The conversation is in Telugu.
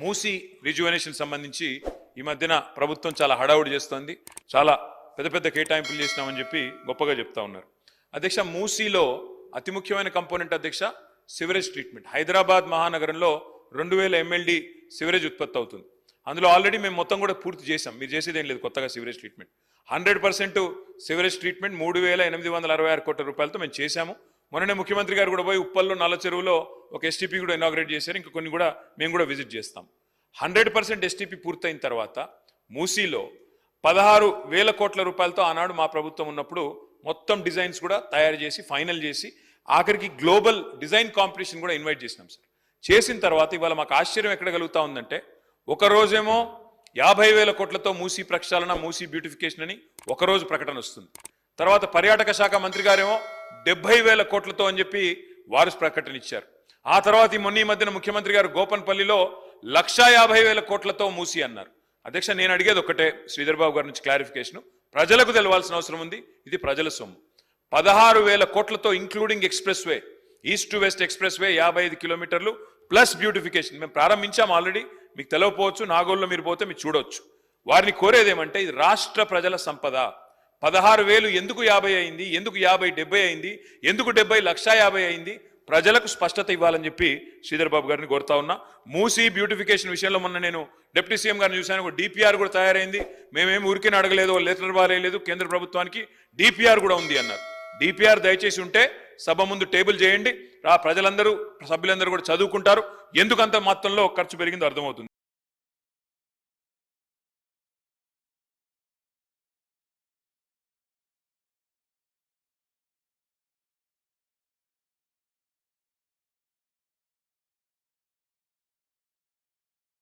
మూసి రిజువనేషన్ సంబంధించి ఈ మధ్యన ప్రభుత్వం చాలా హడావుడి చేస్తోంది. చాలా పెద్ద పెద్ద కేటాయింపులు చేసినామని చెప్పి గొప్పగా చెప్తా ఉన్నారు. అధ్యక్ష మూసీలో అతి ముఖ్యమైన కంపోనెంట్ అధ్యక్ష సివరేజ్ ట్రీట్మెంట్. హైదరాబాద్ మహానగరంలో రెండు వేల ఎంఎల్డి సివరేజ్ ఉత్పత్తి అవుతుంది. అందులో ఆల్రెడీ మేము మొత్తం కూడా పూర్తి చేసాం మీరు చేసేది ఏం లేదు కొత్తగా sewerage treatment. Hundred percent sewerage treatment మూడు వేల ఎనిమిది వందల అరవై ఆరు కోట్ల రూపాయలతో మేము చేశాము. మొన్ననే ముఖ్యమంత్రి గారు కూడా పోయి ఉప్పల్లో నల్ల చెరువులో ఒక ఎస్టీపీ కూడా ఇనాగ్రేట్ చేశారు. ఇంకా కొన్ని కూడా మేము కూడా విజిట్ చేస్తాం. హండ్రెడ్ పర్సెంట్ ఎస్టీపీ పూర్తయిన తర్వాత మూసీలో పదహారు వేల కోట్ల రూపాయలతో ఆనాడు మా ప్రభుత్వం ఉన్నప్పుడు మొత్తం డిజైన్స్ కూడా తయారు చేసి ఫైనల్ చేసి ఆఖరికి గ్లోబల్ డిజైన్ కాంపిటీషన్ కూడా ఇన్వైట్ చేసినాం సార్. చేసిన తర్వాత ఇవాళ మాకు ఆశ్చర్యం ఎక్కడ కలుగుతా ఉందంటే ఒక రోజేమో యాభై వేల కోట్లతో మూసీ ప్రక్షాళన మూసీ బ్యూటిఫికేషన్ అని ఒకరోజు ప్రకటన వస్తుంది. తర్వాత పర్యాటక శాఖ మంత్రి గారేమో డెబ్బై వేల కోట్లతో అని చెప్పి వారు ప్రకటన ఇచ్చారు. ఆ తర్వాత ఈ మొన్న ఈ మధ్యన ముఖ్యమంత్రి గారు గోపన్పల్లిలో లక్షా యాభై వేల కోట్లతో మూసి అన్నారు. అధ్యక్ష నేను అడిగేది ఒకటే శ్రీధర్బాబు గారి నుంచి క్లారిఫికేషన్. ప్రజలకు తెలవాల్సిన అవసరం ఉంది ఇది ప్రజల సొమ్ము. పదహారు వేల కోట్లతో including expressway east to west expressway యాభై ఐదు కిలోమీటర్లు ప్లస్ బ్యూటిఫికేషన్. మేము ప్రారంభించాం ఆల్రెడీ మీకు తెలవపోవచ్చు నాగోల్లో మీరు పోతే మీరు చూడొచ్చు. వారిని కోరేదేమంటే ఇది రాష్ట్ర ప్రజల సంపద. పదహారు వేలు ఎందుకు యాభై అయింది? ఎందుకు యాభై డెబ్బై అయింది? ఎందుకు డెబ్బై? లక్ష యాభై అయింది? ప్రజలకు స్పష్టత ఇవ్వాలని చెప్పి శ్రీధర్ బాబు గారిని కోరుతా ఉన్నా. మూసీ బ్యూటిఫికేషన్ విషయంలో మొన్న నేను డిప్యూటీ సీఎం గారిని చూశాను. డిపిఆర్ కూడా తయారైంది. మేమేం ఊరికే అడగలేదు లెటర్ బారేయలేదు కేంద్ర ప్రభుత్వానికి. డిపిఆర్ కూడా ఉంది అన్నారు. డిపిఆర్ దయచేసి ఉంటే సభ ముందు టేబుల్ చేయండి. ఆ ప్రజలందరూ సభ్యులందరూ కూడా చదువుకుంటారు. ఎందుకంత మొత్తంలో ఖర్చు పెరిగిందో అర్థమవుతుంది.